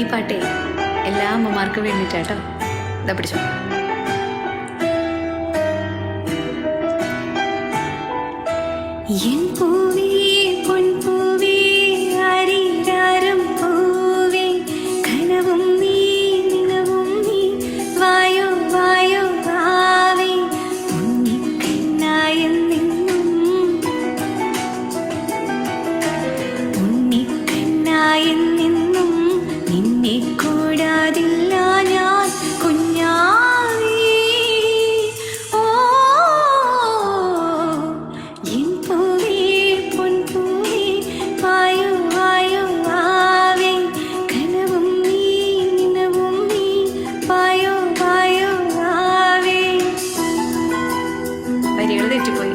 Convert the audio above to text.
ഈ പാട്ടേ എല്ലാ അമ്മമാർക്കും വേണ്ടിയിട്ടാട്ടോ ഇതാ പിടിച്ചോ. എൻ പൂ നിന്നെ കൂടാതില്ല ഞാൻ കുഞ്ഞാവി. ഓ എൻ പൂവേ പൊൻപൂവേ വായു വായു വാവേ കനവും നീ നിനവും നീ വായു വായു വാവേ വരികൾ തെറ്റിപ്പോയി.